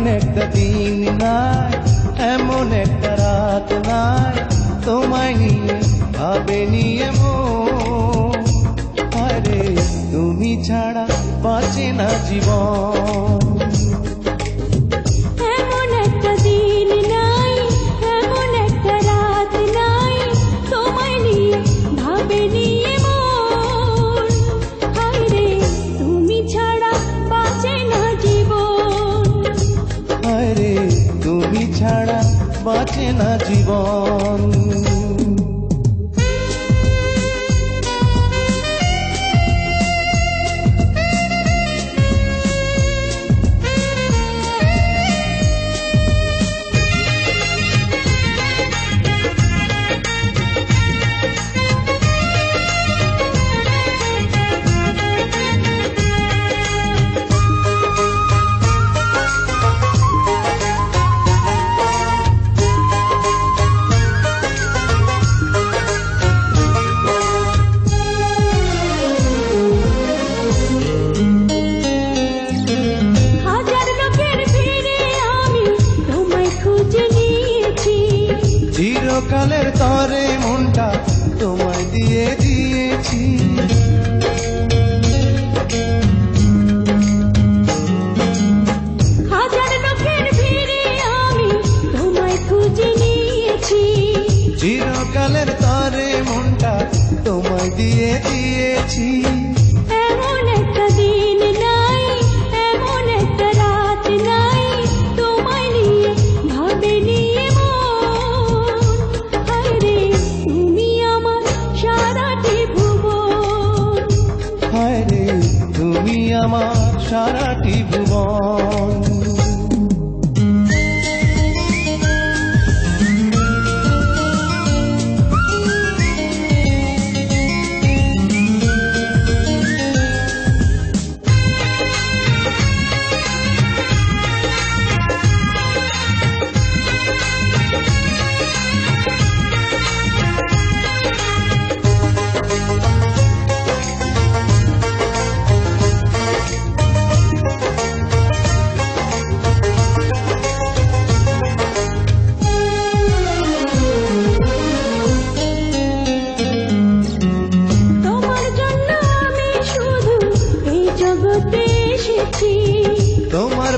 এমন একটা দিন নাই, এমন একটা রাত নাই, তোমায় নিয়ে ভাবে নিয়ে আরে, তুমি ছাড়া বাঁচে না জীবন। আছে না জীবন। সকালের তরে মনটা তোমায় দিয়ে দিয়েছি। চিরকালের তরে মনটা তোমায় দিয়ে দিয়েছি। আমার সারাটি ভুবন।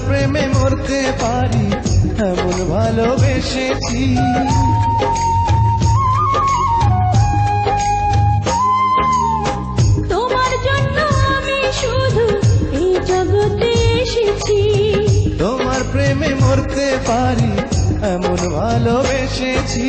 প্রেমে মরতে পারি এমন ভালোবেসেছি। তোমার জন্য আমি শুধু এই জগতে এসেছি। তোমার প্রেমে মরতে পারি এমন ভালোবেসেছি।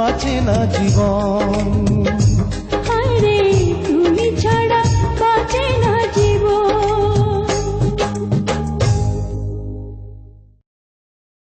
বাঁচে না জীবন।